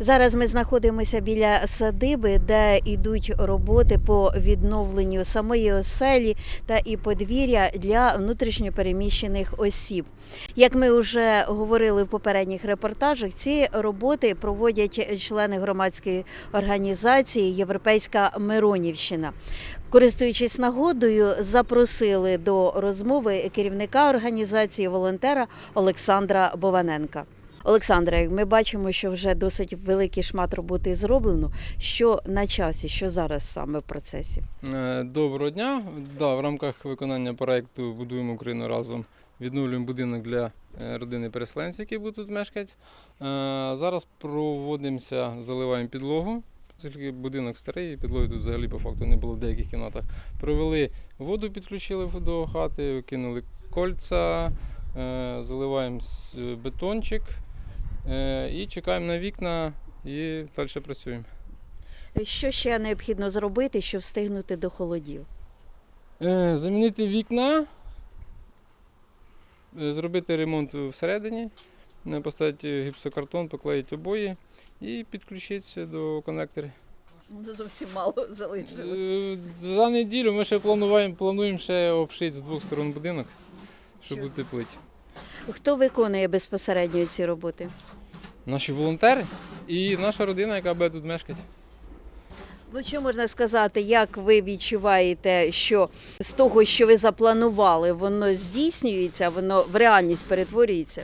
Зараз ми знаходимося біля садиби, де йдуть роботи по відновленню самої оселі та і подвір'я для внутрішньопереміщених осіб. Як ми вже говорили в попередніх репортажах, ці роботи проводять члени громадської організації Європейська Миронівщина. Користуючись нагодою, запросили до розмови керівника організації волонтера Олександра Бованенка. Олександра, як ми бачимо, що вже досить великий шмат роботи зроблено. Що на часі, що зараз саме в процесі? Е, Доброго дня. Да, в рамках виконання проекту Будуємо Україну разом відновлюємо будинок для е, родини переселенців, які будуть мешкати. Е, Зараз проводимося, заливаємо підлогу. Оскільки будинок старий, підлоги тут взагалі по факту не було в деяких кімнатах. Провели воду, підключили до хати, кинули кольця, заливаємо бетончик і чекаємо на вікна і далі працюємо. Що ще необхідно зробити, щоб встигнути до холодів? Е, Замінити вікна, е, зробити ремонт всередині, е, поставити гіпсокартон, поклеїти обої і підключитися до конвекторів. Ну, зовсім мало Е, За неділю ми ще плануємо, плануємо ще обшити з двох сторон будинок, щоб Що? утеплити. Хто виконує безпосередньо ці роботи? Наші волонтери і наша родина, яка буде тут мешкати. Ну, що можна сказати, як ви відчуваєте, що з того, що ви запланували, воно здійснюється, воно в реальність перетворюється?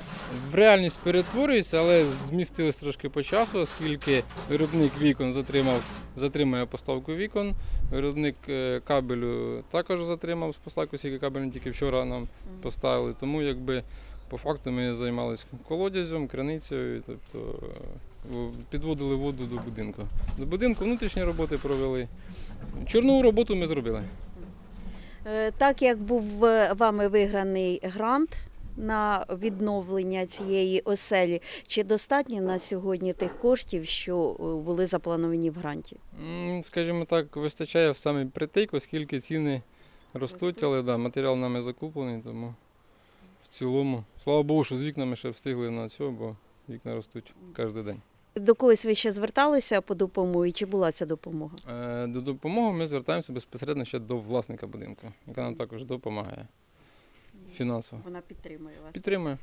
В реальність перетворюється, але змістилось трошки по часу, оскільки виробник вікон затримав, затримує поставку вікон. Виробник е, кабелю також затримав з поставку, оскільки кабель тільки вчора нам поставили. Тому якби по факту ми займалися колодязем, криницею, тобто е, підводили воду до будинку. До будинку внутрішні роботи провели. Чорнову роботу ми зробили. Е, Так як був вами виграний грант на відновлення цієї оселі, чи достатньо на сьогодні тих коштів, що е, були заплановані в гранті? Скажімо так, вистачає в самий притик, оскільки ціни ростуть, але да, матеріал нами закуплений, тому цілому, слава Богу, що з вікнами ще встигли на цього, бо вікна ростуть кожен день. До когось ви ще зверталися по допомогу, і чи була ця допомога? Е, До допомоги ми звертаємося безпосередньо ще до власника будинку, яка нам також допомагає фінансово. Вона підтримує вас. Підтримує.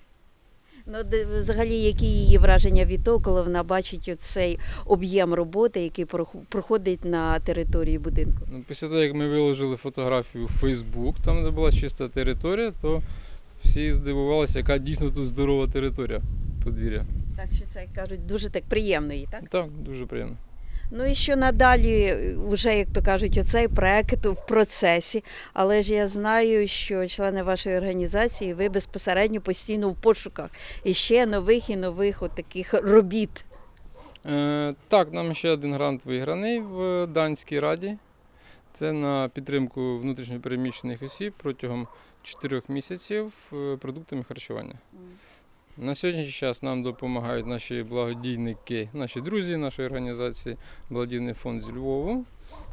Ну, де- взагалі, які її враження від того, коли вона бачить цей об'єм роботи, який прох- проходить на території будинку? Ну, Після того, як ми виложили фотографію в Facebook, там де була чиста територія, то всі здивувалися, яка дійсно тут здорова територія подвір'я. Так що це як кажуть, дуже так приємно їй, так? Так, дуже приємно. Ну і що надалі, вже як то кажуть, оцей проект в процесі. Але ж я знаю, що члени вашої організації, ви безпосередньо постійно в пошуках і ще нових і нових от таких робіт. Е, так, нам ще один грант виграний в Данській раді. Це на підтримку внутрішньопереміщених осіб протягом 4 місяців е, продуктами харчування. На сьогоднішній час нам допомагають наші благодійники, наші друзі нашої організації, благодійний фонд зі Львову.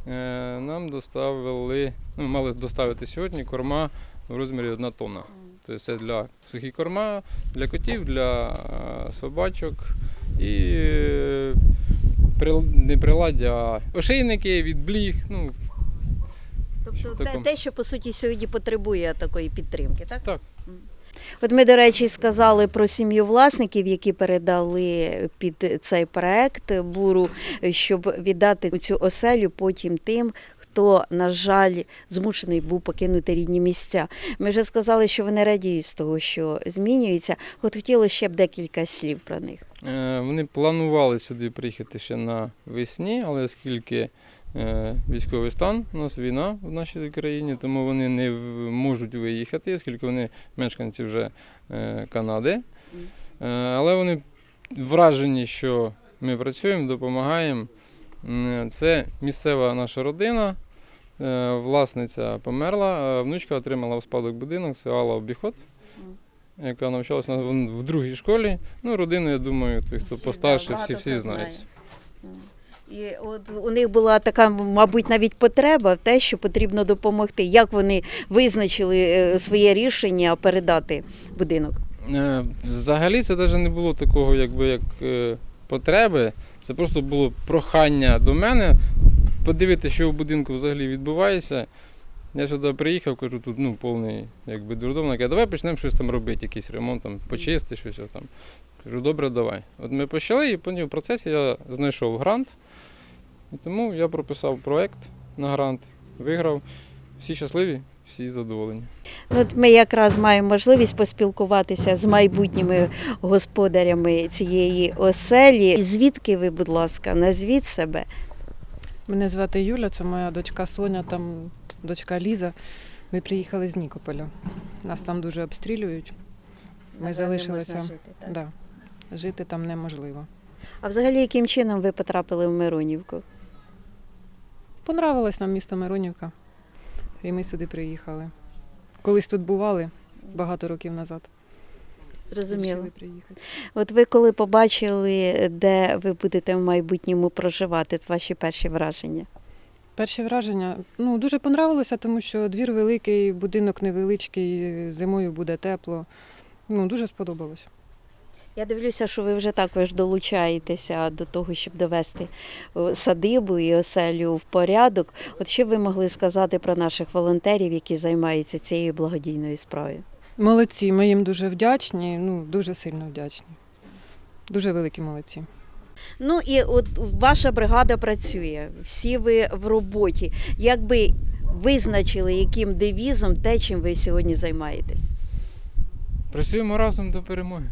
Е, Нам доставили, ну, мали доставити сьогодні корма в розмірі 1 тонна. Тобто це для сухі корма, для котів, для е, собачок і не приладдя, а ошейники від бліг. Ну, Тобто те, такому- те, що по суті сьогодні потребує такої підтримки, так? Так. От ми, до речі, сказали про сім'ю власників, які передали під цей проект буру, щоб віддати цю оселю потім тим, хто, на жаль, змушений був покинути рідні місця. Ми вже сказали, що вони радіють з того, що змінюється. От хотілося ще б декілька слів про них. Е, Вони планували сюди приїхати ще на весні, але оскільки військовий стан, у нас війна в нашій країні, тому вони не можуть виїхати, оскільки вони мешканці вже е, Канади. Е, Але вони вражені, що ми працюємо, допомагаємо. Це місцева наша родина. Е, Власниця померла, внучка отримала в спадок будинок, це Алла Обіход, яка навчалася в другій школі. Ну, родину, я думаю, той, хто постарше, всі всі знають. І от у них була така, мабуть, навіть потреба в те, що потрібно допомогти. Як вони визначили е, своє рішення передати будинок? Е, Взагалі це навіть не було такого, якби як е, потреби. Це просто було прохання до мене подивитися, що в будинку взагалі відбувається. Я сюди приїхав, кажу, тут ну, повний якби, дурдом. Каже, давай почнемо щось там робити, якийсь ремонт, там, почисти щось там. Кажу, добре, давай. От ми почали, і потім в процесі я знайшов грант. І тому я прописав проект на грант, виграв. Всі щасливі, всі задоволені. От ми якраз маємо можливість поспілкуватися з майбутніми господарями цієї оселі. Звідки ви, будь ласка, назвіть себе? Мене звати Юля, це моя дочка Соня, там дочка Ліза. Ми приїхали з Нікополя. Нас там дуже обстрілюють. Ми залишилися. жити Да. Жити там неможливо. А взагалі, яким чином ви потрапили в Миронівку? Понравилось нам місто Миронівка, і ми сюди приїхали. Колись тут бували багато років назад. Зрозуміло. От ви коли побачили, де ви будете в майбутньому проживати, ваші перші враження? Перші враження ну, дуже понравилося, тому що двір великий, будинок невеличкий, зимою буде тепло. Ну, дуже сподобалось. Я дивлюся, що ви вже також долучаєтеся до того, щоб довести садибу і оселю в порядок. От що ви могли сказати про наших волонтерів, які займаються цією благодійною справою? Молодці, ми їм дуже вдячні, ну, дуже сильно вдячні. Дуже великі молодці. Ну і от ваша бригада працює, всі ви в роботі. Як би визначили, яким девізом те, чим ви сьогодні займаєтесь? Працюємо разом до перемоги.